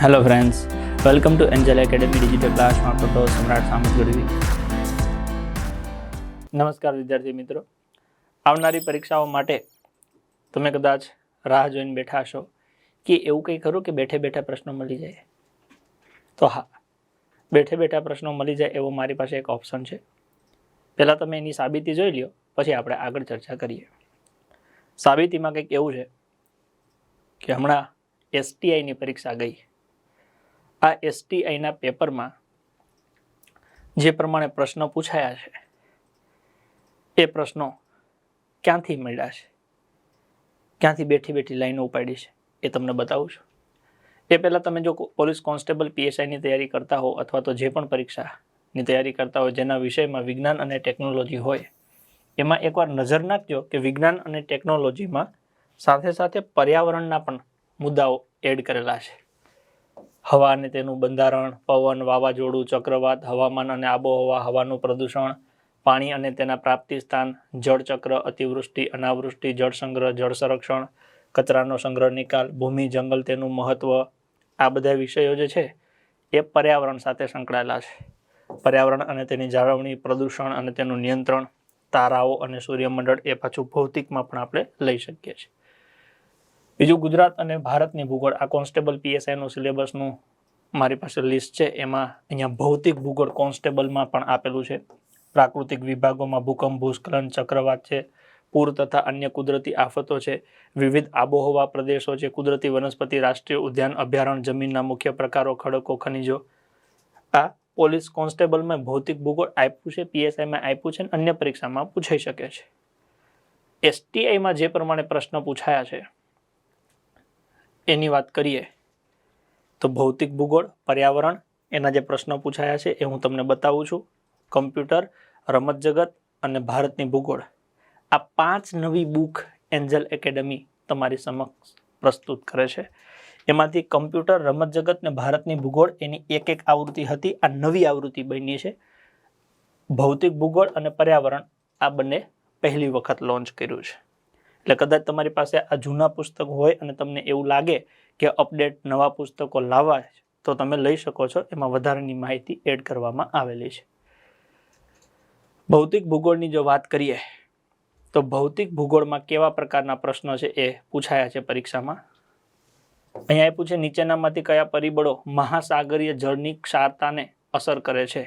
Hello friends welcome to Angel Academy digital ક્લાસમાં તો સમ્રાટ સામત ગઢવી નમસ્કાર વિદ્યાર્થી મિત્રો. આવનારી પરીક્ષાઓ માટે તમે કદાચ રાહ જોઈને બેઠા હશો કે એવું કંઈ ખરું કે બેઠે બેઠા પ્રશ્નો મળી જાય? તો હા, બેઠે બેઠા પ્રશ્નો મળી જાય એવો મારી પાસે એક ઓપ્શન છે. પહેલાં તમે એની સાબિતી જોઈ લ્યો, પછી આપણે આગળ ચર્ચા કરીએ. સાબિતીમાં કંઈક એવું છે કે હમણાં એસટીઆઈની પરીક્ષા ગઈ. આ એસટીઆઈના પેપરમાં જે પ્રમાણે પ્રશ્નો પૂછાયા છે, એ પ્રશ્નો ક્યાંથી મળ્યા છે? ક્યાંથી બેઠી બેઠી લાઈનો ઉપાડી છે? એ તમને બતાવું છું. એ પહેલાં તમે જો પોલીસ કોન્સ્ટેબલ પીએસઆઈની તૈયારી કરતા હો અથવા તો જે પણ પરીક્ષાની તૈયારી કરતા હોય જેના વિષયમાં વિજ્ઞાન અને ટેકનોલોજી હોય, એમાં એકવાર નજર નાખજો કે વિજ્ઞાન અને ટેકનોલોજીમાં સાથે સાથે પર્યાવરણના પણ મુદ્દાઓ એડ કરેલા છે. હવા અને તેનું બંધારણ, પવન, વાવાઝોડું, ચક્રવાત, હવામાન અને આબોહવા, હવાનું પ્રદૂષણ, પાણી અને તેના પ્રાપ્તિ સ્થાન જળચક્ર અતિવૃષ્ટિ, અનાવૃષ્ટિ, જળ સંગ્રહ, જળ સંરક્ષણ, કચરાનો સંગ્રહ, નિકાલ, ભૂમિ, જંગલ તેનું મહત્વ, આ બધા વિષયો જે છે એ પર્યાવરણ સાથે સંકળાયેલા છે. પર્યાવરણ અને તેની જાળવણી, પ્રદૂષણ અને તેનું નિયંત્રણ તારાઓ અને સૂર્યમંડળ એ પાછું ભૌતિકમાં પણ આપણે લઈ શકીએ છીએ. બીજું ગુજરાત અને ભારતની ભૂગોળ, આ કોન્સ્ટેબલ પીએસઆઈનું સિલેબસનું મારી પાસે લિસ્ટ છે. એમાં અહીંયા ભૌતિક ભૂગોળ કોન્સ્ટેબલમાં પણ આપેલું છે. પ્રાકૃતિક વિભાગોમાં ભૂકંપ, ભૂસ્ખલન, ચક્રવાત છે. પૂર તથા અન્ય કુદરતી આફતો છે. વિવિધ આબોહવા પ્રદેશો છે. કુદરતી વનસ્પતિ, રાષ્ટ્રીય ઉદ્યાન, અભયારણ્ય, જમીનના મુખ્ય પ્રકારો, ખડકો, ખનિજો. આ પોલીસ કોન્સ્ટેબલમાં ભૌતિક ભૂગોળ આપ્યું છે પીએસઆઈમાં આપ્યું છે અને અન્ય પરીક્ષામાં પૂછાઈ શકે છે. એસટીઆઈમાં જે પ્રમાણે પ્રશ્ન પૂછાયા છે એની વાત કરીએ તો ભૌતિક ભૂગોળ, પર્યાવરણ એના જે પ્રશ્નો પૂછાયા છે એ હું તમને બતાવું છું. કમ્પ્યુટર, રમત જગત અને ભારતની ભૂગોળ. આ પાંચ નવી બુક એન્જલ એકેડમી તમારી સમક્ષ પ્રસ્તુત કરે છે. એમાંથી કમ્પ્યુટર, રમત જગત ને ભારતની ભૂગોળ એની એક એક આવૃત્તિ હતી. આ નવી આવૃત્તિ બની છે. ભૌતિક ભૂગોળ અને પર્યાવરણ આ બંને પહેલી વખત લોન્ચ કર્યું છે. એટલે કદાચ તમારી પાસે આ જૂના પુસ્તક હોય અને તમને એવું લાગે કે અપડેટ નવા પુસ્તકો લાવવા તો તમે લઈ શકો છો. એમાં વધારાની માહિતી એડ કરવામાં આવેલી છે. ભૌતિક ભૂગોળની જો વાત કરીએ, તો ભૌતિક ભૂગોળમાં કેવા પ્રકારના પ્રશ્નો છે એ પૂછાયા છે પરીક્ષામાં? અહીંયા આપ્યું છે નીચેનામાંથી કયા પરિબળો મહાસાગરીય જળની ક્ષારતાને અસર કરે છે?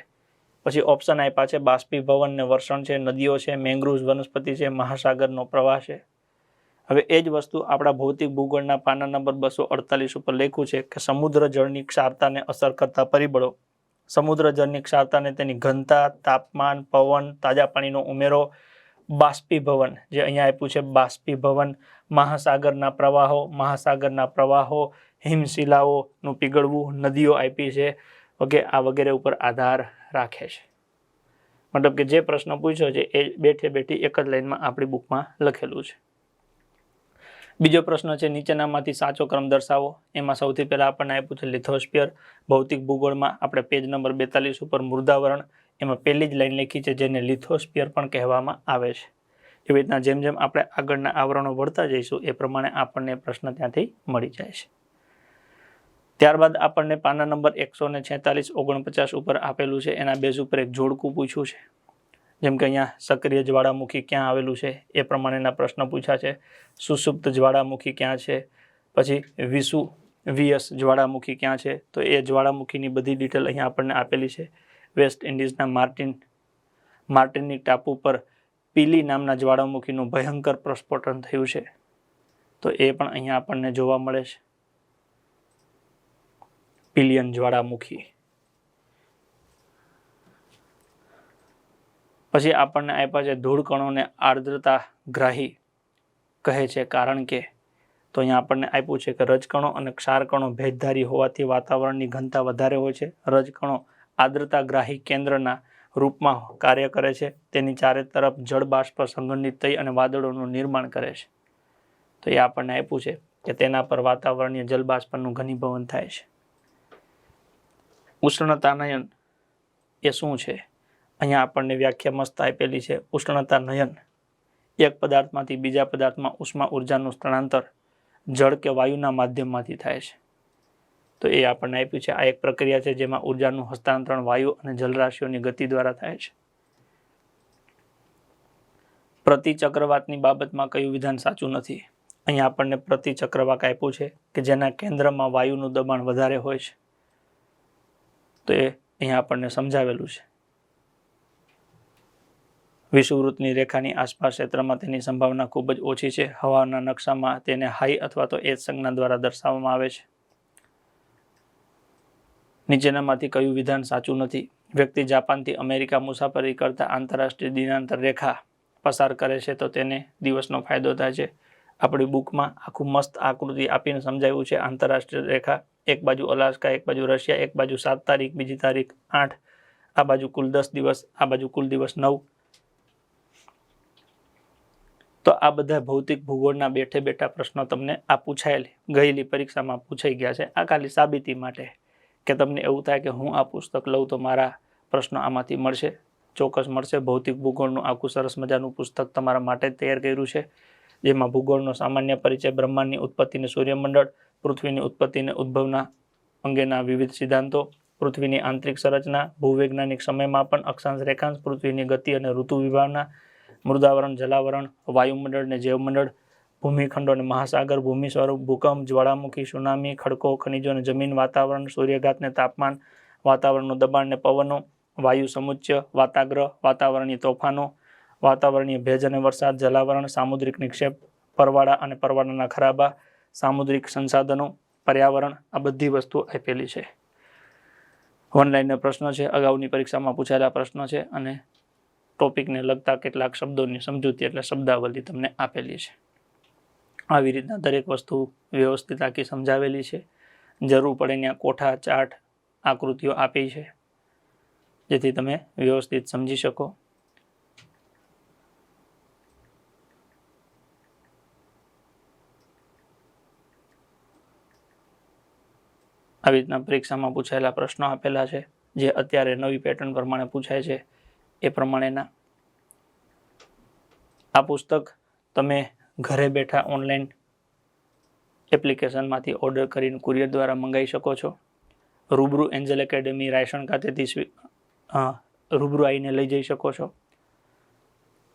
પછી ઓપ્શન આપ્યા છે, બાષ્પીભવન ને વર્ષણ છે, નદીઓ છે મેંગ્રુવ્સ વનસ્પતિ છે, મહાસાગરનો પ્રવાહ છે. હવે એ જ વસ્તુ આપણા ભૌતિક ભૂગોળના પાના નંબર બસો અડતાલીસ ઉપર લખ્યું છે કે સમુદ્ર જળની ક્ષારતાને અસર કરતા પરિબળો. સમુદ્ર જળની ક્ષારતાને તેની ઘનતા, તાપમાન, પવન, તાજા પાણીનો ઉમેરો, બાષ્પીભવન, જે અહીંયા આપ્યું છે બાષ્પીભવન, મહાસાગરના પ્રવાહો મહાસાગરના પ્રવાહો હિમશિલાઓનું પીગળવું, નદીઓ આપી છે ઓકે આ વગેરે ઉપર આધાર રાખે છે. મતલબ કે જે પ્રશ્ન પૂછ્યો છે એ બેઠે બેઠી એક જ લાઈનમાં આપણી બુકમાં લખેલું છે. બીજો પ્રશ્ન છે, નીચેનામાંથી સાચો ક્રમ દર્શાવો. એમાં સૌથી પહેલાં આપણને આપ્યું છે લિથોસ્પિયર ભૌતિક ભૂગોળમાં આપણે પેજ નંબર બેતાલીસ ઉપર મૃદાવરણ એમાં પહેલી જ લાઈન લખી છે, જેને લિથોસ્પિયર પણ કહેવામાં આવે છે. એવી રીતના જેમ જેમ આપણે આગળના આવરણો વળતા જઈશું, એ પ્રમાણે આપણને પ્રશ્ન ત્યાંથી મળી જાય છે. ત્યારબાદ આપણને પાના નંબર એકસો ને છેતાલીસ ઓગણપચાસ ઉપર આપેલું છે, એના બેઝ ઉપર એક જોડકું પૂછ્યું છે. જેમ કે અહીંયા સક્રિય જ્વાળામુખી ક્યાં આવેલું છે એ પ્રમાણેના પ્રશ્ન પૂછ્યા છે. સુસુપ્ત જ્વાળામુખી ક્યાં છે? પછી વિસુ વીએસ જ્વાળામુખી ક્યાં છે? તો એ જ્વાળામુખીની બધી ડિટેલ અહીંયા આપણને આપેલી છે. વેસ્ટ ઇન્ડિઝના માર્ટિન માર્ટિનની ટાપુ પર પીલી નામના જ્વાળામુખીનું ભયંકર પ્રસ્ફોટન થયું છે. તો એ પણ અહીંયા આપણને જોવા મળે છે. પિલિયન જ્વાળામુખી. પછી આપણને આપ્યા છે ધૂળકણોને આર્દ્રતા ગ્રાહી કહે છે. કારણ કે તો અહીંયા આપણને આપ્યું છે કે રજકણો અને ક્ષારકણો ભેજધારી હોવાથી વાતાવરણની ઘનતા વધારે હોય છે. રજકણો આર્દ્રતા ગ્રાહી કેન્દ્રના રૂપમાં કાર્ય કરે છે. તેની ચારે તરફ જળ બાષ્પ સંગઠિત થઈ અને વાદળોનું નિર્માણ કરે છે. તો એ આપણને આપ્યું છે કે તેના પર વાતાવરણીય જલબાષ્પનું ઘનીભવન થાય છે. ઉષ્ણતાનયન એ શું છે? અહીંયા આપણને વ્યાખ્યા મસ્ત આપેલી છે, ઉષ્ણતા નયન. એક પદાર્થમાંથી બીજા પદાર્થમાં ઉષ્મા ઉર્જાનું સ્થળાંતર જળ કે વાયુના માધ્યમમાંથી થાય છે. તો એ આપણને આપ્યું છે. આ એક પ્રક્રિયા છે જેમાં ઉર્જાનું હસ્તાંતરણ વાયુ અને જલરાશિઓની ગતિ દ્વારા થાય છે. પ્રતિ ચક્રવાતની બાબતમાં કયું વિધાન સાચું નથી? અહીંયા આપણને પ્રતિ ચક્રવાક આપ્યું છે કે જેના કેન્દ્રમાં વાયુનું દબાણ વધારે હોય છે. તો એ અહીંયા આપણને સમજાવેલું છે. વિષુવવૃત્તની રેખાની આસપાસ ક્ષેત્રમાં તેની સંભાવના ખૂબ જ ઓછી છે. હવાના નકશામાં તેને હાઈ અથવા તો એચ સંજ્ઞા દ્વારા દર્શાવવામાં આવે છે. નીચેનામાંથી કયું વિધાન સાચું નથી? વ્યક્તિ જાપાનથી અમેરિકા મુસાફરી કરતા આંતરરાષ્ટ્રીય દિનાંતર રેખા પસાર કરે છે તો તેને દિવસનો ફાયદો થાય છે. આપણી બુકમાં આખું મસ્ત આકૃતિ આપીને સમજાવ્યું છે. આંતરરાષ્ટ્રીય રેખા, એક બાજુ અલાસ્કા, એક બાજુ રશિયા, એક બાજુ સાત તારીખ, બીજી તારીખ આઠ, આ બાજુ કુલ દસ દિવસ, આ બાજુ કુલ દિવસ નવ તો આ બધા ભૌતિક ભૂગોળના બેઠે બેઠા પ્રશ્નો તમને આ પૂછાયેલી, ગયેલી પરીક્ષામાં પૂછાઈ ગયા છે. આ ખાલી સાબિતી માટે કે તમને એવું થાય કે હું આ પુસ્તક લઉં તો મારા પ્રશ્નો આમાંથી મળશે, ચોક્કસ મળશે. ભૌતિક ભૂગોળનું આખું સરસ મજાનું પુસ્તક તમારા માટે તૈયાર કર્યું છે, જેમાં ભૂગોળનો સામાન્ય પરિચય, બ્રહ્માંડની ઉત્પત્તિને સૂર્યમંડળ, પૃથ્વીની ઉત્પત્તિને ઉદ્ભવના અંગેના વિવિધ સિદ્ધાંતો, પૃથ્વીની આંતરિક સંરચના, ભૂવૈજ્ઞાનિક સમયમાં પણ અક્ષાંશ રેખાંશ, પૃથ્વીની ગતિ અને ઋતુ વિભાવના મૃદાવરણ, જલાવરણ, વાયુમંડળ અને જૈવમંડળ, ભૂમિખંડો અને મહાસાગર, ભૂમિ સ્વરૂપ, ભૂકંપ, જ્વાળામુખી, સુનામી, ખડકો, ખનિજો અને જમીન, વાતાવરણ સૂર્યઘાતને તાપમાન, વાતાવરણનું દબાણ ને પવનો, વાયુ સમુચ્ય વાતાગ્રહ, વાતાવરણીય તોફાનો, વાતાવરણીય ભેજ અને વરસાદ, જલાવરણ, સામુદ્રિક નિક્ષેપ, પરવાળા અને પરવાળાના ખરાબા, સામુદ્રિક સંસાધનો, પર્યાવરણ, આ બધી વસ્તુ આપેલી છે. ઓનલાઈનનો પ્રશ્નો છે, અગાઉની પરીક્ષામાં પૂછાયેલા પ્રશ્નો છે અને ટોપિકને લગતા કેટલાક શબ્દોની સમજૂતી એટલે શબ્દાવલી તમને આપેલી છે. આવી રીતના દરેક વસ્તુ વ્યવસ્થિત આખી સમજાવેલી છે. જરૂર પડે ત્યાં કોઠા ચાર્ટ આકૃતિઓ આપી છે. જેથી તમે વ્યવસ્થિત સમજી શકો. આવી રીતના પરીક્ષામાં પૂછાયેલા પ્રશ્નો આપેલા છે, જે અત્યારે નવી પેટર્ન પ્રમાણે પૂછાય છે. એ પ્રમાણેના. આ પુસ્તક તમે ઘરે બેઠા ઓનલાઈન એપ્લિકેશનમાંથી ઓર્ડર કરીને કુરિયર દ્વારા મંગાવી શકો છો. રૂબરૂ એન્જલ એકેડેમી રાયસણ ખાતેથી રૂબરૂ આવીને લઈ જઈ શકો છો.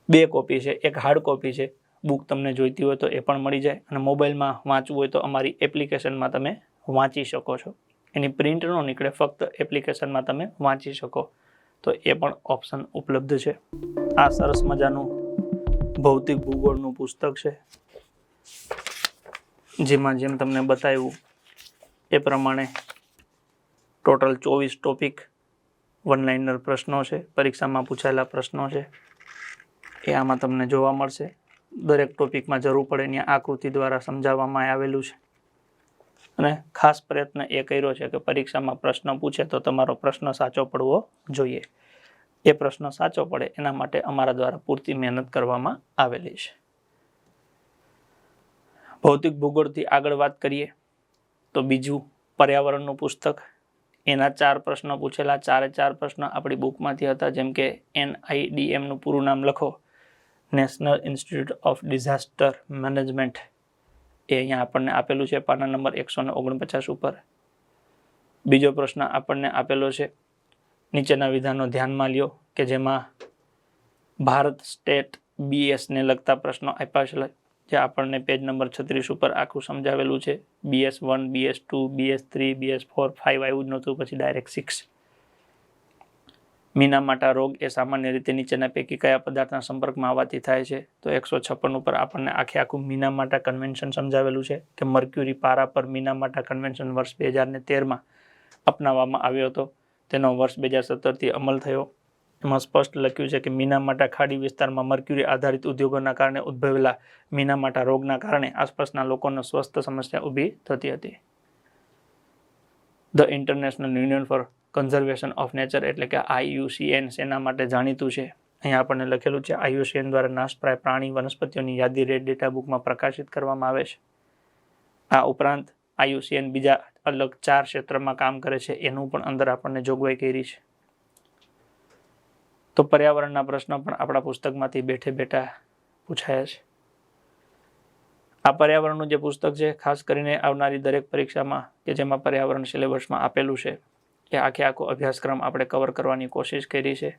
બે કોપી છે, એક હાર્ડ કોપી છે. બુક તમને જોઈતી હોય તો એ પણ મળી જાય અને મોબાઈલમાં વાંચવું હોય તો અમારી એપ્લિકેશનમાં તમે વાંચી શકો છો. એની પ્રિન્ટ ન નીકળે, ફક્ત એપ્લિકેશનમાં તમે વાંચી શકો. તો એ પણ ઓપ્શન ઉપલબ્ધ છે. આ સરસ મજાનું ભૌતિક ભૂગોળનું પુસ્તક છે. જેમાં જેમ તમને બતાવ્યું, એ પ્રમાણે ટોટલ ચોવીસ ટોપિક વન લાઇનર પ્રશ્નો છે, પરીક્ષામાં પૂછાયેલા પ્રશ્નો છે. એ આમાં તમને જોવા મળશે. દરેક ટોપિકમાં જરૂર પડે ત્યાં આકૃતિ દ્વારા સમજાવવામાં આવેલું છે. અને ખાસ પ્રયત્ન એ કર્યો છે કે પરીક્ષામાં પ્રશ્ન પૂછે તો તમારો પ્રશ્ન સાચો પડવો જોઈએ. એ પ્રશ્ન સાચો પડે એના માટે અમારા દ્વારા પૂરતી મહેનત કરવામાં આવેલી છે. ભૌતિક ભૂગોળથી આગળ વાત કરીએ તો બીજું પર્યાવરણનું પુસ્તક. એના ચાર પ્રશ્નો પૂછેલા, ચારે ચાર પ્રશ્નો આપણી બુકમાંથી હતા, જેમ કે એનઆઈડીએમનું પૂરું નામ લખો. National Institute of Disaster Management. એ અહીંયા આપણને આપેલું છે પાના નંબર એકસો ઓગણપચાસ ઉપર. બીજો પ્રશ્ન આપણને આપેલો છે, નીચેના વિધાનો ધ્યાનમાં લ્યો કે જેમાં ભારત સ્ટેટ બીએસને લગતા પ્રશ્નો આપ્યા છે, જે આપણને પેજ નંબર છત્રીસ ઉપર આખું સમજાવેલું છે. BS one BS two BS three BS four five આવ્યું જ નહોતું, પછી ડાયરેક્ટ સિક્સ મીનામાટા રોગ એ સામાન્ય રીતે નીચેના પૈકી કયા પદાર્થના સંપર્કમાં આવવાથી થાય છે? તો એકસો છપ્પન ઉપર આપણને આખે આખું મીનામાટા કન્વેન્શન સમજાવેલું છે કે મર્ક્યુરી પારા પર મીનામાટા કન્વેન્શન વર્ષ બે હજાર ને તેરમાં અપનાવવામાં આવ્યો હતો. તેનો વર્ષ બે હજાર સત્તરથી અમલ થયો. એમાં સ્પષ્ટ લખ્યું છે કે મીનામાટા ખાડી વિસ્તારમાં મર્ક્યુરી આધારિત ઉદ્યોગોના કારણે ઉદ્ભવેલા મીનામાટા રોગના કારણે આસપાસના લોકોને સ્વસ્થ સમસ્યા ઊભી થતી હતી. The International Union for Conservation of Nature એટલે કે આઈયુસીએન શેના માટે જાણીતું છે. અહીંયા આપણને લખેલું છે આઈયુસીએન દ્વારા નાશપ્રાય પ્રાણી વનસ્પતિઓની યાદી રેડ ડેટા બુકમાં પ્રકાશિત કરવામાં આવે છે. આ ઉપરાંત આઈયુસીએન બીજા અલગ ચાર ક્ષેત્રમાં કામ કરે છે, એનું પણ અંદર આપણને જોગવાઈ કરી છે. તો પર્યાવરણના પ્રશ્નો પણ આપણા પુસ્તકમાંથી બેઠે બેઠા પૂછાયા છે. આ પર્યાવરણનું જે પુસ્તક છે, ખાસ કરીને આવનારી દરેક પરીક્ષામાં કે જેમાં પર્યાવરણ સિલેબસમાં આપેલું છે, એ આખે આખો અભ્યાસક્રમ આપણે કવર કરવાની કોશિશ કરી છે.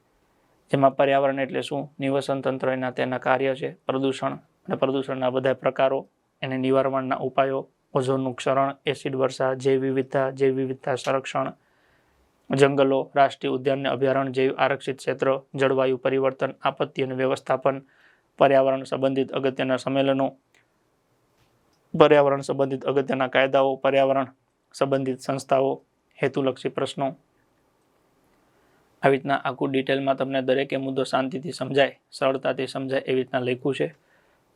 જેમાં પર્યાવરણ એટલે શું, નિવસન તંત્ર એના તેના કાર્ય છે, પ્રદૂષણ અને પ્રદૂષણના બધા પ્રકારો, એને નિવારણના ઉપાયો, ઓઝોનનું ક્ષરણ, એસિડ વર્ષા જૈવ વિવિધતા જૈવ વિવિધતા સંરક્ષણ, જંગલો, રાષ્ટ્રીય ઉદ્યાન અને અભયારણ્ય જૈવ આરક્ષિત ક્ષેત્ર, જળવાયુ પરિવર્તન, આપત્તિ અને વ્યવસ્થાપન, પર્યાવરણ સંબંધિત અગત્યના સંમેલનો પર્યાવરણ સંબંધિત અગત્યના કાયદાઓ, પર્યાવરણ સંબંધિત સંસ્થાઓ, હેતુલક્ષી પ્રશ્નો. આવી રીતના આખું ડિટેલમાં તમને દરેકે મુદ્દો શાંતિથી સમજાય, સરળતાથી સમજાય એવી રીતના લખ્યું છે.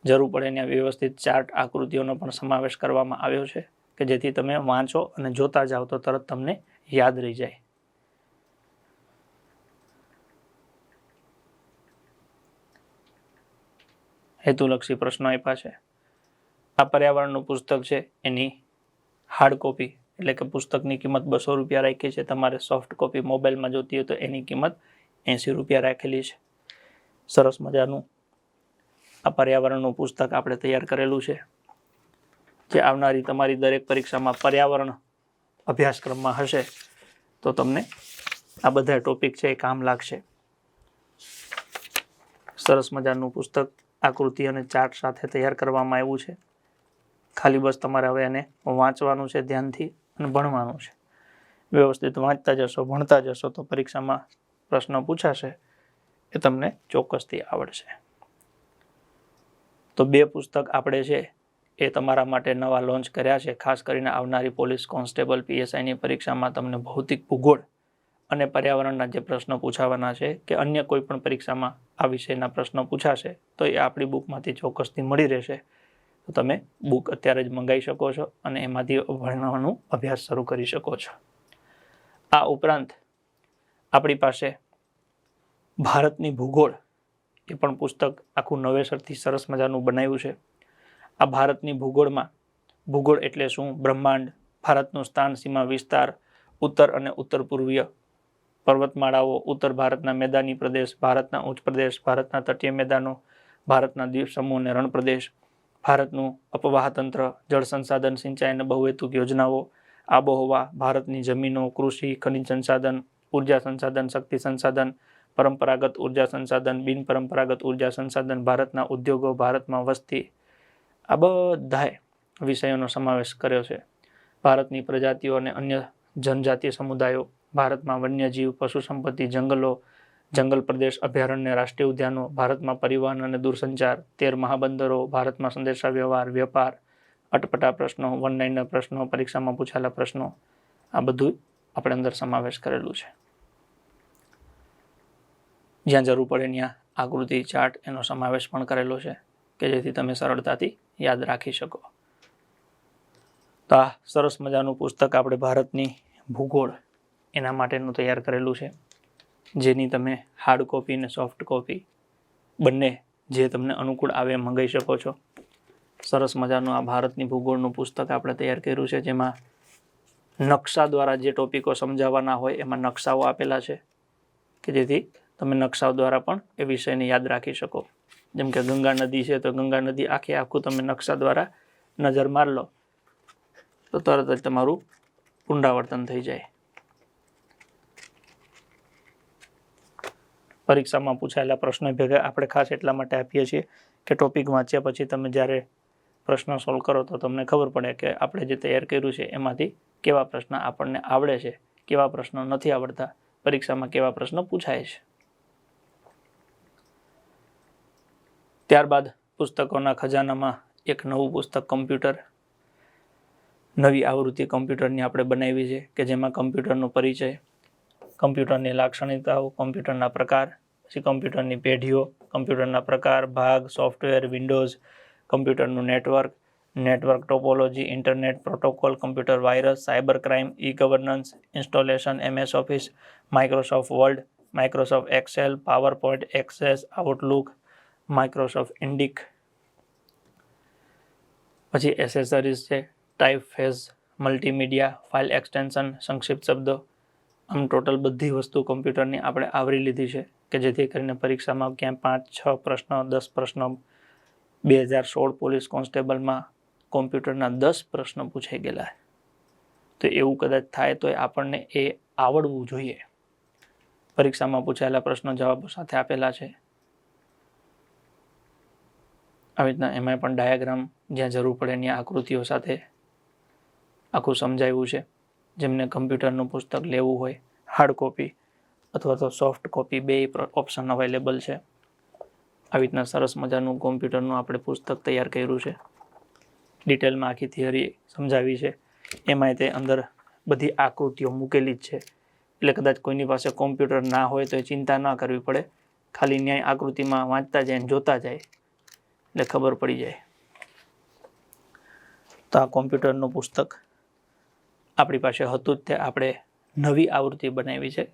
જરૂર પડે ત્યાં વ્યવસ્થિત ચાર્ટ આકૃતિઓનો પણ સમાવેશ કરવામાં આવ્યો છે, કે જેથી તમે વાંચો અને જોતા જાઓ તો તરત તમને યાદ રહી જાય. હેતુલક્ષી પ્રશ્નો આપ્યા છે. આ પર્યાવરણનું પુસ્તક છે, એની હાર્ડ કોપી એટલે કે પુસ્તકની કિંમત બસો રૂપિયા રાખી છે. તમારે સોફ્ટ કોપી મોબાઈલમાં જોતી હોય તો એની કિંમત એંસી રૂપિયા રાખેલી છે. સરસ મજાનું આ પર્યાવરણનું પુસ્તક આપણે તૈયાર કરેલું છે. જે આવનારી તમારી દરેક પરીક્ષામાં પર્યાવરણ અભ્યાસક્રમમાં હશે, તો તમને આ બધા ટોપિક છે એ કામ લાગશે. સરસ મજાનું પુસ્તક આકૃતિ અને ચાર્ટ સાથે તૈયાર કરવામાં આવ્યું છે. ખાલી બસ તમારે હવે એને વાંચવાનું છે, ધ્યાનથી અને ભણવાનું છે. વ્યવસ્થિત વાંચતા જશો, ભણતા જશો તો પરીક્ષામાં પ્રશ્ન પૂછાશે, એ તમને ચોક્કસથી આવડશે. તો બે પુસ્તક આપણે છે, એ તમારા માટે નવા લોન્ચ કર્યા છે. ખાસ કરીને આવનારી પોલીસ કોન્સ્ટેબલ પીએસઆઈની પરીક્ષામાં તમને ભૌતિક ભૂગોળ અને પર્યાવરણના જે પ્રશ્નો પૂછાવાના છે કે અન્ય કોઈ પણ પરીક્ષામાં આ વિષયના પ્રશ્નો પૂછાશે, તો એ આપણી બુકમાંથી ચોક્કસથી મળી રહેશે. તો તમે બુક અત્યારે જ મંગાવી શકો છો અને એમાંથી ભણવાનું અભ્યાસ શરૂ કરી શકો છો. આ ઉપરાંત આપણી પાસે ભારતની ભૂગોળ એ પણ પુસ્તક આખું નવેસરથી સરસ મજાનું બનાવ્યું છે. આ ભારતની ભૂગોળમાં ભૂગોળ એટલે શું? બ્રહ્માંડ, ભારતનું સ્થાન, સીમા વિસ્તાર, ઉત્તર અને ઉત્તર પૂર્વીય પર્વતમાળાઓ, ઉત્તર ભારતના મેદાની પ્રદેશ, ભારતના ઉચ્ચ પ્રદેશ, ભારતના તટીય મેદાનો, ભારતના દ્વીપ સમૂહ અને રણ પ્રદેશ ભારતનું અપવાહ તંત્ર જળ સંસાધન સિંચાઈ અને બહુહેતુક યોજનાઓ, આબોહવા, ભારતની જમીનો, કૃષિ, ખનિજ સંસાધન, ઊર્જા સંસાધન, શક્તિ સંસાધન, પરંપરાગત ઊર્જા સંસાધન બિનપરંપરાગત ઊર્જા સંસાધન, ભારતના ઉદ્યોગો, ભારતમાં વસ્તી, આ બધાય વિષયોનો સમાવેશ કર્યો છે. ભારતની પ્રજાતિઓ અને અન્ય જનજાતીય સમુદાયો, ભારતમાં વન્યજીવ, પશુ સંપત્તિ, જંગલો જંગલ પ્રદેશ અભયારણ્ય, રાષ્ટ્રીય ઉદ્યાનો, ભારતમાં પરિવહન અને દૂરસંચાર, તેર મહાબંદરો, ભારતમાં સંદેશા વ્યવહાર વેપાર, અટપટા પ્રશ્નો વન નાઇનના પ્રશ્નો, પરીક્ષામાં પૂછાયેલા પ્રશ્નો, આ બધું આપણે અંદર સમાવેશ કરેલું છે. જ્યાં જરૂર પડે ત્યાં આકૃતિ, ચાર્ટ એનો સમાવેશ પણ કરેલો છે, કે જેથી તમે સરળતાથી યાદ રાખી શકો. તો આ સરસ મજાનું પુસ્તક આપણે ભારતની ભૂગોળ એના માટેનું તૈયાર કરેલું છે. જેની તમે હાર્ડ કોપી અને સોફ્ટ કોપી બંને જે તમને અનુકૂળ આવે એ મંગાવી શકો છો. સરસ મજાનું આ ભારતની ભૂગોળનું પુસ્તક આપણે તૈયાર કર્યું છે, જેમાં નકશા દ્વારા જે ટોપિકો સમજાવવાના હોય એમાં નકશાઓ આપેલા છે, કે જેથી તમે નકશાઓ દ્વારા પણ એ વિષયને યાદ રાખી શકો. જેમ કે ગંગા નદી છે, તો ગંગા નદી આખે આખું તમે નકશા દ્વારા નજર માર લો, તો તરત જ તમારું પુનરાવર્તન થઈ જાય. પરીક્ષામાં પૂછાયેલા પ્રશ્નો ભેગા આપણે ખાસ એટલા માટે આપીએ છીએ કે ટોપિક વાંચ્યા પછી તમે જ્યારે પ્રશ્ન સોલ્વ કરો તો તમને ખબર પડે કે આપણે જે તૈયાર કર્યું છે એમાંથી કેવા પ્રશ્ન આપણને આવડે છે, કેવા પ્રશ્નો નથી આવડતા, પરીક્ષામાં કેવા પ્રશ્નો પૂછાય છે. ત્યારબાદ પુસ્તકોના ખજાનામાં એક નવું પુસ્તક કમ્પ્યુટર નવી આવૃત્તિ કમ્પ્યુટરની આપણે બનાવી છે કે જેમાં કમ્પ્યુટરનો પરિચય કમ્પ્યુટરની લાક્ષણિકતાઓ, કમ્પ્યુટરના પ્રકાર, પછી કમ્પ્યુટરની પેઢીઓ, કમ્પ્યુટરના પ્રકાર, ભાગ, software, Windows, કમ્પ્યુટરનું network network topology, internet protocol, computer virus, cyber crime e governance installation, MS Office, Microsoft Word, Microsoft Excel PowerPoint Access, Outlook, Microsoft Indic. પછી એસેસરીઝ છે typeface multimedia, file extension, સંક્ષિપ્ત શબ્દો આમ total બધી વસ્તુ કમ્પ્યુટરની આપણે આવરી લીધી છે કે જેથી કરીને પરીક્ષામાં ક્યાંય પાંચ, છ પ્રશ્નો, દસ પ્રશ્નો, બે હજાર સોળ પોલીસ કોન્સ્ટેબલમાં કોમ્પ્યુટરના દસ પ્રશ્ન પૂછાઈ ગયેલા તો એવું કદાચ થાય તો આપણને એ આવડવું જોઈએ. પરીક્ષામાં પૂછાયેલા પ્રશ્નો જવાબો સાથે આપેલા છે. આવી રીતના એમાં પણ ડાયાગ્રામ જ્યાં જરૂર પડે એની આકૃતિઓ સાથે આખું સમજાવ્યું છે. જેમને કમ્પ્યુટરનું પુસ્તક લેવું હોય હાર્ડ કોપી અથવા તો સોફ્ટ કોપી બે ઓપ્શન અવેલેબલ છે. આવી રીતના સરસ મજાનું કોમ્પ્યુટરનું આપણે પુસ્તક તૈયાર કર્યું છે. ડિટેલમાં આખી થિયરી સમજાવી છે. એમાંય તે અંદર બધી આકૃતિઓ મૂકેલી જ છે. એટલે કદાચ કોઈની પાસે કોમ્પ્યુટર ના હોય તો એ ચિંતા ના કરવી પડે. ખાલી ન્યાય આકૃતિમાં વાંચતા જાય ને જોતા જાય. એટલે ખબર પડી જાય. તો આ કોમ્પ્યુટરનું પુસ્તક આપણી પાસે હતું જ તે આપણે નવી આવૃત્તિ બનાવી છે.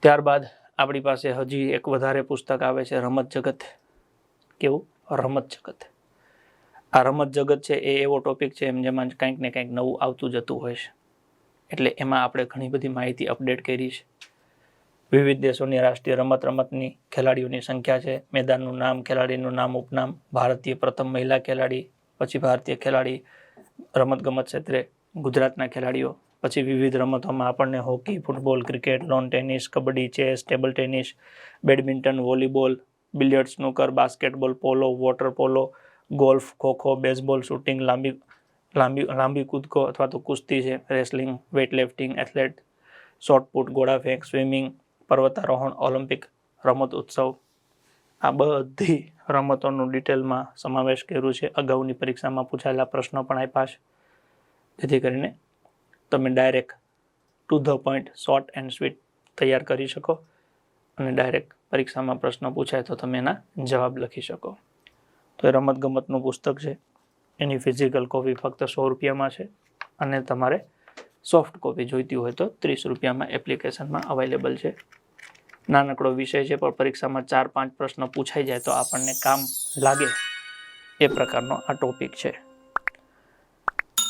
ત્યારબાદ આપણી પાસે હજી એક વધારે પુસ્તક આવે છે, રમત જગત. કેવું? રમત જગત. આ રમત જગત છે એ એવો ટોપિક છે એમ જેમાં કંઈક ને કંઈક નવું આવતું જતું હોય છે. એટલે એમાં આપણે ઘણી બધી માહિતી અપડેટ કરી છે. વિવિધ દેશોની રાષ્ટ્રીય રમત રમતની ખેલાડીઓની સંખ્યા છે. મેદાનનું નામ, ખેલાડીનું નામ, ઉપનામ, ભારતીય પ્રથમ મહિલા ખેલાડી, પછી ભારતીય ખેલાડી રમતગમત ક્ષેત્રે ગુજરાતના ખેલાડીઓ, પછી વિવિધ રમતોમાં આપણને hockey, football, cricket, lawn tennis, kabaddi, chess, table tennis, badminton, volleyball, billiard snooker, basketball, polo, water polo, golf, kho kho, baseball, shooting, લાંબી લાંબી લાંબી કૂદકો અથવા તો કુસ્તી છે, wrestling, weightlifting, athlete shot put ગોળાફેંક swimming, પર્વતારોહણ, ઓલિમ્પિક, રમત ઉત્સવ આ બધી રમતોનું ડિટેલમાં સમાવેશ કર્યું છે. અગાઉની પરીક્ષામાં પૂછાયેલા પ્રશ્નો પણ આપ્યા છે. જેથી કરીને તમે direct to the point short and sweet તૈયાર કરી શકો અને ડાયરેક્ટ પરીક્ષામાં પ્રશ્ન પૂછાય તો તમે એના જવાબ લખી શકો. તો એ રમતગમતનું પુસ્તક છે. એની ફિઝિકલ કોપી ફક્ત સો રૂપિયામાં છે અને તમારે સોફ્ટ કોપી જોઈતી હોય તો ત્રીસ રૂપિયામાં એપ્લિકેશનમાં અવેલેબલ છે. નાનકડો વિષય છે, પણ પરીક્ષામાં ચાર પાંચ પ્રશ્ન પૂછાઈ જાય તો આપણને કામ લાગે. એ પ્રકારનો આ ટોપિક છે.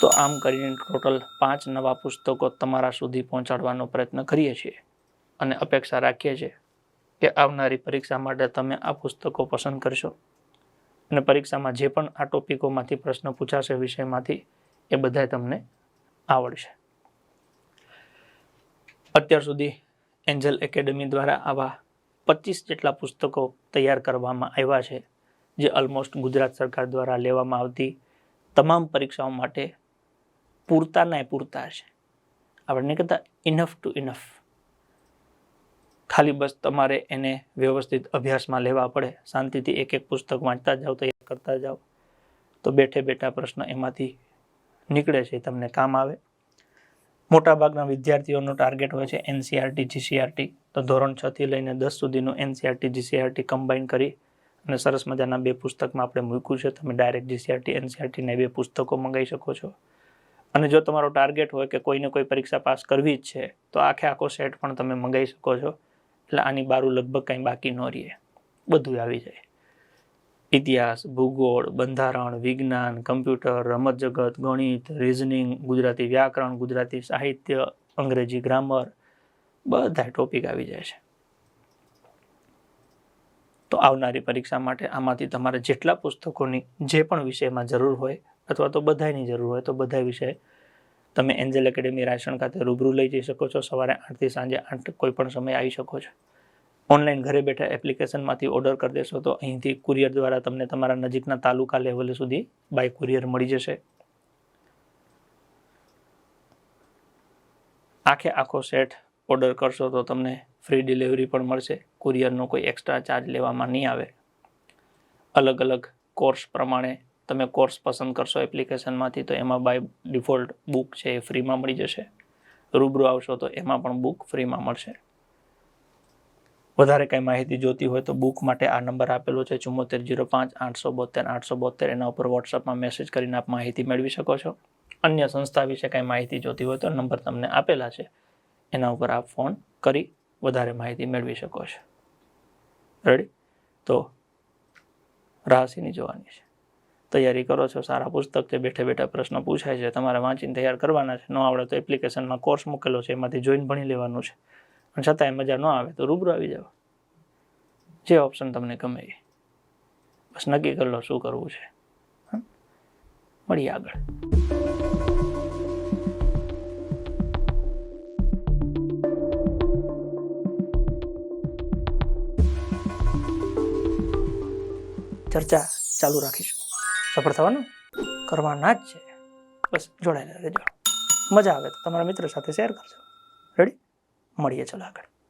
તો આમ કરીને ટોટલ પાંચ નવા પુસ્તકો તમારા સુધી પહોંચાડવાનો પ્રયત્ન કરીએ છીએ. અને અપેક્ષા રાખીએ છીએ કે આવનારી પરીક્ષા માટે તમે આ પુસ્તકો પસંદ કરશો. અને પરીક્ષામાં જે પણ આ ટોપિકોમાંથી પ્રશ્ન પૂછાશે વિષયમાંથી, એ બધાય તમને આવડશે. અત્યાર સુધી એન્જલ એકેડમી દ્વારા આવા પચીસ જેટલા પુસ્તકો તૈયાર કરવામાં આવ્યા છે, જે ઓલમોસ્ટ ગુજરાત સરકાર દ્વારા લેવામાં આવતી તમામ પરીક્ષાઓ માટે પૂરતા ના પૂરતા છે. આપણે નહીં કહેતા ઇનફ ટુ ઇનફ ખાલી બસ તમારે એને વ્યવસ્થિત અભ્યાસમાં લેવા પડે, શાંતિથી એક એક પુસ્તક વાંચતા જાઓ, તૈયાર કરતા જાઓ, તો બેઠે બેઠા પ્રશ્ન એમાંથી નીકળે છે, તમને કામ આવે. મોટાભાગના વિદ્યાર્થીઓનો ટાર્ગેટ હોય છે એનસીઆરટી જીસીઆરટી તો ધોરણ છ થી લઈને દસ સુધીનું એનસીઆરટી જીસીઆરટી કમ્બાઈન કરી અને સરસ મજાના બે પુસ્તકમાં આપણે મૂક્યું છે. તમે ડાયરેક્ટ જીસીઆરટી એનસીઆરટીને બે પુસ્તકો મંગાવી શકો છો. અને જો તમારો ટાર્ગેટ હોય કે કોઈને કોઈ પરીક્ષા પાસ કરવી જ છે, તો આખે આખો સેટ પણ તમે મંગાવી શકો છો. એટલે આની બારું લગભગ કંઈ બાકી ન રહે. બધું આવી જાય. ઇતિહાસ, ભૂગોળ, બંધારણ, વિજ્ઞાન, કમ્પ્યુટર રમત જગત ગણિત રિઝનિંગ ગુજરાતી વ્યાકરણ, ગુજરાતી સાહિત્ય, અંગ્રેજી ગ્રામર બધા ટોપિક આવી જાય છે. તો આવનારી પરીક્ષા માટે આમાંથી તમારે જેટલા પુસ્તકોની જે પણ વિષયમાં જરૂર હોય અથવા તો બધાની જરૂર હોય તો બધા વિષય તમે એન્જલ એકેડેમી રાયસણ ખાતે રૂબરૂ લઈ જઈ શકો છો. સવારે આઠથી સાંજે આઠ કોઈ પણ સમય આવી શકો છો. ઓનલાઈન ઘરે બેઠા એપ્લિકેશનમાંથી ઓર્ડર કરી દેશો, તો અહીંથી કુરિયર દ્વારા તમને તમારા નજીકના તાલુકા લેવલ સુધી બાય કુરિયર મળી જશે. આખે આખો સેટ ઓર્ડર કરશો તો તમને ફ્રી ડિલિવરી પણ મળશે. કુરિયરનો કોઈ એક્સ્ટ્રા ચાર્જ લેવામાં નહીં આવે. અલગ અલગ કોર્સ પ્રમાણે તમે કોર્સ પસંદ કરશો એપ્લિકેશનમાંથી તો એમાં બાય ડિફોલ્ટ બુક છે એ ફ્રીમાં મળી જશે. રૂબરૂ આવશો તો એમાં પણ બુક ફ્રીમાં મળશે. વધારે કંઈ માહિતી જોતી હોય તો બુક માટે આ નંબર આપેલો છે ચુમ્મોતેર જીરો પાંચ આઠસો બોતેર આઠસો બોતેર એના ઉપર વોટ્સઅપમાં મેસેજ કરીને આપ માહિતી મેળવી શકો છો. અન્ય સંસ્થા વિશે કંઈ માહિતી જોતી હોય તો નંબર તમને આપેલા છે. એના ઉપર આપ ફોન કરી વધારે માહિતી મેળવી શકો છો. રેડી તો રાહસીની જોવાની છે. તૈયારી કરો છો, સારા પુસ્તક છે, બેઠે બેઠા પ્રશ્ન પૂછાય છે, તમારે વાંચીને તૈયાર કરવાના છે. ન આવડે તો એપ્લિકેશનમાં કોર્સ મૂકેલો છે, એમાંથી જોઈન ભણી લેવાનું છે. અને છતાંય મજા ન આવે તો રૂબરૂ આવી જાઓ. જે ઓપ્શન તમને ગમે એ. બસ નક્કી કરી લો શું કરવું છે. મળીએ આગળ. ચર્ચા ચાલુ રાખીશું. સફળ થવાનું? કરવાના જ છે. બસ જોડાયેલા રહેજો. મજા આવે તો તમારા મિત્રો સાથે શેર કરજો. રેડી મળીએ ચલો આગળ.